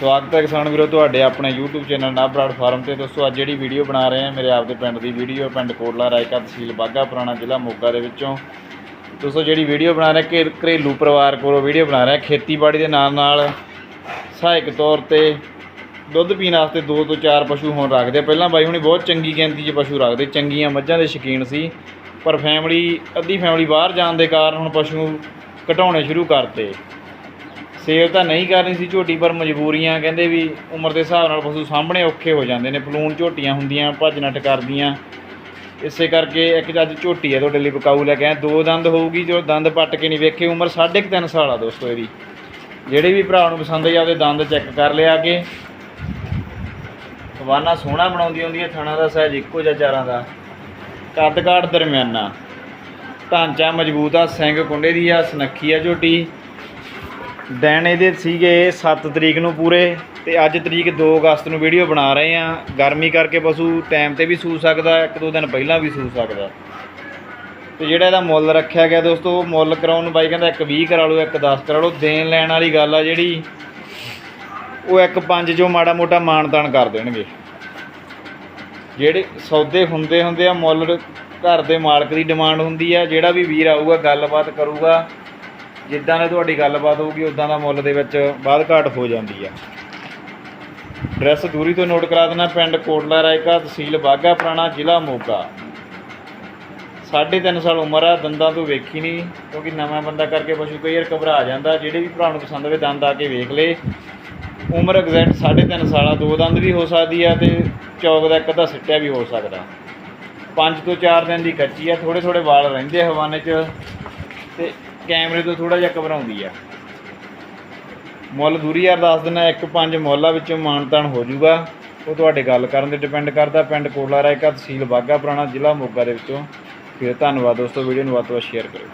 ਸਵਾਗਤ ਹੈ ਕਿਸਾਨ ਵੀਰੋ, ਤੁਹਾਡੇ ਆਪਣੇ YouTube ਚੈਨਲ ਨਾਬਰਾੜ ਫਾਰਮ ਤੇ। ਦੋਸਤੋ, ਅੱਜ ਜਿਹੜੀ ਵੀਡੀਓ ਬਣਾ ਰਹੇ ਹਾਂ, ਮੇਰੇ ਆਪਦੇ ਪਿੰਡ ਦੀ ਵੀਡੀਓ, ਪਿੰਡ ਕੋਟਲਾ ਰਾਇਕਾ ਤਹਿਸੀਲ ਬਾਗਾ ਪੁਰਾਣਾ ਜ਼ਿਲ੍ਹਾ ਮੋਗਾ ਦੇ ਵਿੱਚੋਂ। ਦੋਸਤੋ, ਜਿਹੜੀ ਵੀਡੀਓ ਬਣਾ ਰਹੇ ਘੇ- ਘਰੇਲੂ ਪਰਿਵਾਰ ਕੋਲੋਂ ਵੀਡੀਓ ਬਣਾ ਰਹੇ ਖੇਤੀਬਾੜੀ ਦੇ ਨਾਲ ਨਾਲ ਸਹਾਇਕ ਤੌਰ ਤੇ ਦੁੱਧ ਪੀਣ ਵਾਸਤੇ ਦੋ ਤੋਂ ਚਾਰ ਪਸ਼ੂ ਹੁਣ ਰੱਖਦੇ ਪਹਿਲਾਂ ਬਾਈ ਹੁਣੀ ਬਹੁਤ ਚੰਗੀ ਗਿਣਤੀ 'ਚ ਪਸ਼ੂ ਰੱਖਦੇ, ਚੰਗੀਆਂ ਮੱਝਾਂ ਦੇ ਸ਼ੌਕੀਨ ਸੀ, ਪਰ ਫੈਮਿਲੀ ਅੱਧੀ ਫੈਮਿਲੀ ਬਾਹਰ ਜਾਣ ਦੇ ਕਾਰਨ ਹੁਣ ਪਸ਼ੂ ਘਟਾਉਣੇ ਸ਼ੁਰੂ ਕਰਤੇ। ਸੇਲ ਤਾਂ ਨਹੀਂ ਕਰਨੀ ਸੀ ਝੋਟੀ, ਪਰ ਮਜਬੂਰੀਆਂ ਕਹਿੰਦੇ ਵੀ ਉਮਰ ਦੇ ਹਿਸਾਬ ਨਾਲ ਪਸ਼ੂ ਸਾਹਮਣੇ ਔਖੇ ਹੋ ਜਾਂਦੇ ਨੇ ਪਲੂਣ ਝੋਟੀਆਂ ਹੁੰਦੀਆਂ, ਭੱਜ ਨੱਠ ਕਰਦੀਆਂ। ਇਸੇ ਕਰਕੇ ਇੱਕ ਅੱਜ ਝੋਟੀ ਹੈ ਤੁਹਾਡੇ ਲਈ ਬਕਾਊ ਲੈ ਕੇ ਆਏ ਦੋ ਦੰਦ ਹੋਊਗੀ, ਜੋ ਦੰਦ ਪੱਟ ਕੇ ਨਹੀਂ ਵੇਖੇ, ਉਮਰ 3.5 ਸਾਲ ਆ ਦੋਸਤੋ ਇਹਦੀ। ਜਿਹੜੇ ਵੀ ਭਰਾ ਨੂੰ ਪਸੰਦ ਆ ਉਹਦੇ ਦੰਦ ਚੈੱਕ ਕਰ ਲਿਆ ਕੇ ਹਵਾਨਾ ਸੋਹਣਾ ਬਣਾਉਂਦੀ ਹੁੰਦੀ ਹੈ ਥਣਾ ਦਾ ਸਾਈਜ਼ ਇੱਕੋ ਜਿਹਾ, ਚਾਰਾਂ ਦਾ। ਕੱਦ ਕਾਠ ਦਰਮਿਆਨਾ। ਢਾਂਚਾ ਮਜ਼ਬੂਤ ਆ, ਸਿੰਘ ਕੁੰਡੇ ਦੀ ਆ, ਸਨੱਖੀ ਆ ਝੋਟੀ। ਦਿਨ ਇਹਦੇ ਸੀਗੇ 7 ਤਰੀਕ ਨੂੰ ਪੂਰੇ ਤੇ ਅੱਜ ਤਰੀਕ 2 ਅਗਸਤ ਨੂੰ ਵੀਡੀਓ ਬਣਾ ਰਹੇ ਆ ਗਰਮੀ ਕਰਕੇ ਪਸ਼ੂ ਟਾਈਮ ਤੇ ਵੀ ਸੂ ਸਕਦਾ, ਇੱਕ ਦੋ ਦਿਨ ਪਹਿਲਾਂ ਵੀ ਸੂ ਸਕਦਾ। ਤੇ ਜਿਹੜਾ ਇਹਦਾ ਮੁੱਲ ਰੱਖਿਆ ਗਿਆ ਦੋਸਤੋ, ਮੁੱਲ ਕਰਾਉਣ ਨੂੰ ਬਾਈ ਕਹਿੰਦਾ ਇੱਕ 20 ਕਰਾ ਲਓ, ਇੱਕ 10 ਕਰਾ ਲਓ। ਦੇਣ ਲੈਣ ਵਾਲੀ ਗੱਲ ਆ ਜਿਹੜੀ, ਉਹ ਇੱਕ ਪੰਜ ਜੋ ਮਾੜਾ ਮੋਟਾ ਮਾਨਤਾਨ ਕਰ ਦੇਣਗੇ। ਜਿਹੜੇ ਸੌਦੇ ਹੁੰਦੇ ਹੁੰਦੇ ਆ, ਮੁੱਲ ਘਰ ਦੇ ਮਾਲਕ ਦੀ ਡਿਮਾਂਡ ਹੁੰਦੀ ਆ, ਜਿਹੜਾ ਵੀ ਵੀਰ ਆਊਗਾ, ਗੱਲਬਾਤ ਕਰੂਗਾ ਜਿੱਦਾਂ ਦੀ ਤੁਹਾਡੀ ਗੱਲਬਾਤ ਹੋਊਗੀ ਉਦਾਂ ਦਾ ਮੁੱਲ ਦੇ ਵਿੱਚ ਬਾਅਦ ਘਾਟ ਹੋ ਜਾਂਦੀ ਆ। ਐਡਰੈਸ ਦੂਰੀ ਤੋਂ ਨੋਟ ਕਰਾ ਦੇਣਾ, ਪਿੰਡ ਕੋਟਲਾ ਰਾਇਕਾ ਤਹਿਸੀਲ ਬਾਗਾ ਪੁਰਾਣਾ ਜ਼ਿਲ੍ਹਾ ਮੋਗਾ। ਸਾਢੇ ਤਿੰਨ ਸਾਲ ਉਮਰ ਆ, ਦੰਦਾਂ ਤੋਂ ਵੇਖੀ ਨਹੀਂ ਕਿਉਂਕਿ ਨਵਾਂ ਬੰਦਾ ਕਰਕੇ ਪਸ਼ੂ ਕਈ ਵਾਰ ਘਬਰਾ ਜਾਂਦਾ, ਜਿਹੜੇ ਵੀ ਭਰਾ ਨੂੰ ਪਸੰਦ ਹੋਵੇ ਦੰਦ ਆ ਕੇ ਵੇਖ ਲੇ। ਉਮਰ ਐਗਜ਼ੈਕਟ ਸਾਢੇ ਤਿੰਨ ਸਾਲ ਆ, ਦੋ ਦੰਦ ਵੀ ਹੋ ਸਕਦੀ ਆ ਤੇ ਚੌਕ ਦਾ ਇੱਕ ਅੱਧਾ ਸਿੱਟਿਆ ਵੀ ਹੋ ਸਕਦਾ। ਪੰਜ ਤੋਂ ਚਾਰ ਦਿਨ ਦੀ ਕੱਚੀ ਆ ਥੋੜੇ ਥੋੜੇ ਵਾਲ ਰਹਿੰਦੇ ਹਵਾਨੇ 'ਚ ਤੇ ਕੈਮਰੇ ਤੋਂ ਥੋੜਾ ਜਿਹਾ ਘਬਰਾਉਂਦੀ ਆ। ਮੁੱਲ ਦੂਰੀ ਯਾਰ ਦੱਸ ਦਿੰਦਾ, ਇੱਕ ਪੰਜ ਮੁੱਲਾਂ ਵਿੱਚੋਂ ਮਾਨਤਾਨ ਹੋ ਜਾਊਗਾ। ਉਹ ਤੁਹਾਡੇ ਗੱਲ ਕਰਨ ਤੇ ਡਿਪੈਂਡ ਕਰਦਾ, ਪਿੰਡ ਕੋਲਾ ਰਾਇਕਾ ਤਹਿਸੀਲ ਬਾਗਾ ਪੁਰਾਣਾ ਜ਼ਿਲ੍ਹਾ ਮੋਗਾ ਦੇ ਵਿੱਚੋਂ। ਫਿਰ ਧੰਨਵਾਦ ਦੋਸਤੋ, ਵੀਡੀਓ ਨੂੰ ਵੱਧ ਤੋਂ ਵੱਧ ਸ਼ੇਅਰ ਕਰੋ